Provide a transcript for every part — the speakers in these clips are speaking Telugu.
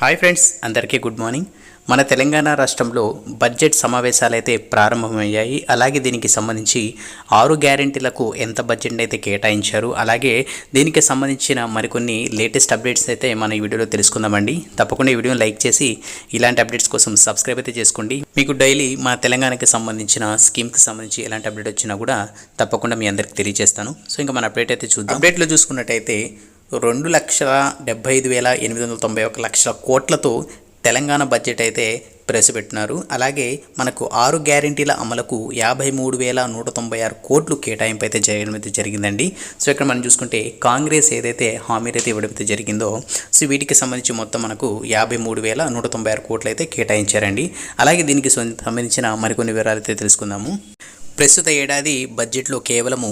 హాయ్ ఫ్రెండ్స్ అందరికీ గుడ్ మార్నింగ్ మన తెలంగాణ రాష్ట్రంలో బడ్జెట్ సమావేశాలు అయితే ప్రారంభమయ్యాయి. అలాగే దీనికి సంబంధించి ఆరు గ్యారెంటీలకు ఎంత బడ్జెట్ అయితే కేటాయించారు అలాగే దీనికి సంబంధించిన మరికొన్ని లేటెస్ట్ అప్డేట్స్ అయితే మన ఈ వీడియోలో తెలుసుకుందామండి. తప్పకుండా ఈ వీడియోని లైక్ చేసి ఇలాంటి అప్డేట్స్ కోసం సబ్స్క్రైబ్ అయితే చేసుకోండి. మీకు డైలీ మా తెలంగాణకి సంబంధించిన స్కీమ్కి సంబంధించి ఎలాంటి అప్డేట్ వచ్చినా కూడా తప్పకుండా మీ అందరికి తెలియజేస్తాను. సో ఇంకా మన అప్డేట్ అయితే చూద్దాం. అప్డేట్లో చూసుకున్నట్టయితే రెండు లక్షల డెబ్బై ఐదు వేల ఎనిమిది వందల తొంభై ఒక లక్షల కోట్లతో తెలంగాణ బడ్జెట్ అయితే ప్రవేశపెట్టినారు. అలాగే మనకు ఆరు గ్యారెంటీల అమలుకు యాభై మూడు వేల నూట తొంభై ఆరు కోట్లు కేటాయింపు అయితే చేయడం అయితే జరిగిందండి. సో ఇక్కడ మనం చూసుకుంటే కాంగ్రెస్ ఏదైతే హామీలు అయితే ఇవ్వడం అయితే జరిగిందో సో వీటికి సంబంధించి మొత్తం మనకు యాభై మూడు వేల నూట తొంభై ఆరు కోట్లు అయితే కేటాయించారండి. అలాగే దీనికి సంబంధించిన మరికొన్ని వివరాలు అయితే తెలుసుకుందాము. ప్రస్తుత ఏడాది బడ్జెట్లో కేవలము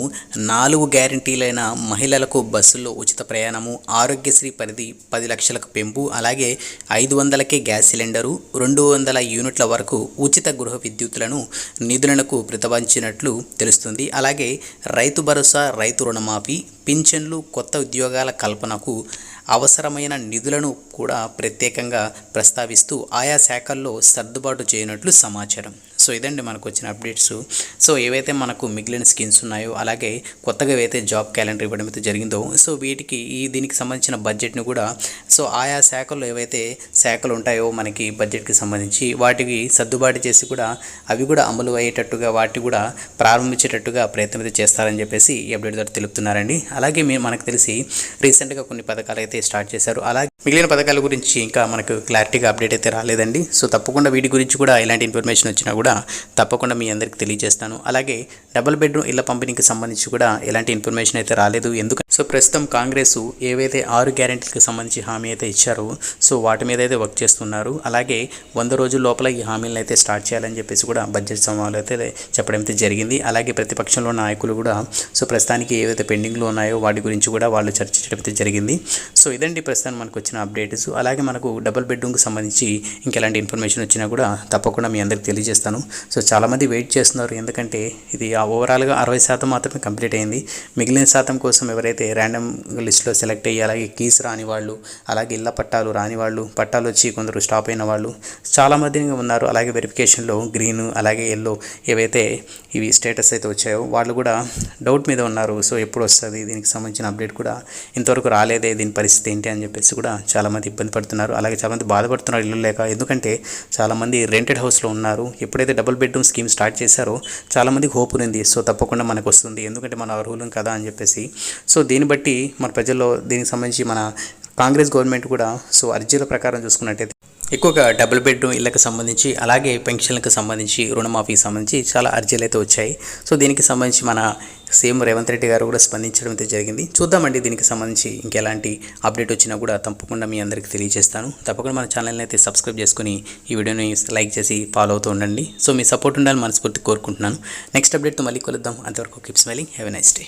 నాలుగు గ్యారంటీలైన మహిళలకు బస్సుల్లో ఉచిత ప్రయాణము ఆరోగ్యశ్రీ పరిధి పది లక్షలకు పెంపు అలాగే ఐదు వందలకే గ్యాస్ సిలిండరు రెండు వందల యూనిట్ల వరకు ఉచిత గృహ విద్యుత్తులను నిధులకు ప్రతిపాదించినట్లు తెలుస్తుంది. అలాగే రైతు భరోసా రైతు రుణమాఫీ పింఛన్లు కొత్త ఉద్యోగాల కల్పనకు అవసరమైన నిధులను కూడా ప్రత్యేకంగా ప్రస్తావిస్తూ ఆయా శాఖల్లో సర్దుబాటు చేయనట్లు సమాచారం. సో ఇదండి మనకు వచ్చిన అప్డేట్స్. సో ఏవైతే మనకు మిగిలిన స్కీమ్స్ ఉన్నాయో అలాగే కొత్తగా ఏవైతే జాబ్ క్యాలెండర్ ఇవ్వడం అయితే జరిగిందో సో వీటికి ఈ దీనికి సంబంధించిన బడ్జెట్ని కూడా సో ఆయా శాఖల్లో ఏవైతే శాఖలు ఉంటాయో మనకి బడ్జెట్కి సంబంధించి వాటికి సర్దుబాటు చేసి కూడా అవి కూడా అమలు అయ్యేటట్టుగా వాటి కూడా ప్రారంభించేటట్టుగా ప్రయత్నం అయితే చేస్తారని చెప్పేసి ఈ అప్డేట్ ద్వారా తెలుపుతున్నారండి. అలాగే మీరు మనకు తెలిసి రీసెంట్గా కొన్ని పథకాలు అయితే స్టార్ట్ చేశారు. అలాగే మిగిలిన పథకాల గురించి ఇంకా మనకు క్లారిటీగా అప్డేట్ అయితే రాలేదండి. సో తప్పకుండా వీటి గురించి కూడా ఎలాంటి ఇన్ఫర్మేషన్ వచ్చినా కూడా తప్పకుండా మీ అందరికి తెలియజేస్తాను. అలాగే డబుల్ బెడ్రూమ్ ఇళ్ళ పంపిణీకి సంబంధించి కూడా ఎలాంటి ఇన్ఫర్మేషన్ అయితే రాలేదు. ఎందుకంటే సో ప్రస్తుతం కాంగ్రెస్ ఏవైతే ఆరు గ్యారెంటీలకు సంబంధించి హామీ అయితే ఇచ్చారో సో వాటి మీద అయితే వర్క్ చేస్తున్నారు. అలాగే వంద రోజుల లోపల ఈ హామీలను అయితే స్టార్ట్ చేయాలని చెప్పేసి కూడా బడ్జెట్ సమావేశాలు అయితే చెప్పడం అయితే జరిగింది. అలాగే ప్రతిపక్షంలో నాయకులు కూడా సో ప్రస్తుతానికి ఏవైతే పెండింగ్లో ఉన్నాయో వాటి గురించి కూడా వాళ్ళు చర్చించడం అయితే జరిగింది. సో ఇదండి ప్రస్తుతం మనకు వచ్చిన అప్డేట్స్. అలాగే మనకు డబుల్ బెడ్రూమ్కి సంబంధించి ఇంకెలాంటి ఇన్ఫర్మేషన్ వచ్చినా కూడా తప్పకుండా మీ అందరికి తెలియజేస్తాను. సో చాలామంది వెయిట్ చేస్తున్నారు. ఎందుకంటే ఇది ఆ ఓవరాల్గా అరవై శాతం మాత్రమే కంప్లీట్ అయింది. మిగిలిన శాతం కోసం ఎవరైతే ర్యాండమ్ లిస్ట్లో సెలెక్ట్ అయ్యి అలాగే కీస్ రాని వాళ్ళు అలాగే ఇళ్ళ పట్టాలు రాని వాళ్ళు పట్టాలు వచ్చి కొందరు స్టాప్ అయిన వాళ్ళు చాలామంది ఉన్నారు. అలాగే వెరిఫికేషన్లో గ్రీన్ అలాగే ఎల్లో ఏవైతే ఇవి స్టేటస్ అయితే వచ్చాయో వాళ్ళు కూడా డౌట్ మీద ఉన్నారు. సో ఎప్పుడు వస్తుంది? దీనికి సంబంధించిన అప్డేట్ కూడా ఇంతవరకు రాలేదే. దీని పరిస్థితి ఏంటి అని చెప్పేసి కూడా చాలామంది ఇబ్బంది పడుతున్నారు. అలాగే చాలామంది బాధపడుతున్నారు ఇల్లు లేక. ఎందుకంటే చాలామంది రెంటెడ్ హౌస్లో ఉన్నారు. ఎప్పుడైతే డబుల్ బెడ్రూమ్ స్కీమ్ స్టార్ట్ చేశారో చాలామందికి హోప్ ఉంది సో తప్పకుండా మనకు వస్తుంది ఎందుకంటే మన అర్హులం కదా అని చెప్పేసి. సో దీన్ని బట్టి మన ప్రజల్లో దీనికి సంబంధించి మన కాంగ్రెస్ గవర్నమెంట్ కూడా సో అర్జీల ప్రకారం చూసుకున్నట్టయితే ఎక్కువగా డబుల్ బెడ్రూమ్ ఇళ్ళకు సంబంధించి అలాగే పెన్షన్లకు సంబంధించి రుణమాఫీకి సంబంధించి చాలా అర్జీలు అయితే వచ్చాయి. సో దీనికి సంబంధించి మన సీఎం రేవంత్ రెడ్డి గారు కూడా స్పందించడం అయితే జరిగింది. చూద్దామండి దీనికి సంబంధించి ఇంకెలాంటి అప్డేట్ వచ్చినా కూడా తప్పకుండా మీ అందరికీ తెలియజేస్తాను. తప్పకుండా మన ఛానల్ని అయితే సబ్స్క్రైబ్ చేసుకుని ఈ వీడియోని లైక్ చేసి ఫాలో అవుతూ ఉండండి. సో మీ సపోర్ట్ ఉండాలని మనస్ఫూర్తి కోరుకుంటున్నాను. నెక్స్ట్ అప్డేట్తో మళ్ళీ కలుద్దాం. అంతవరకు keep smiling have a nice day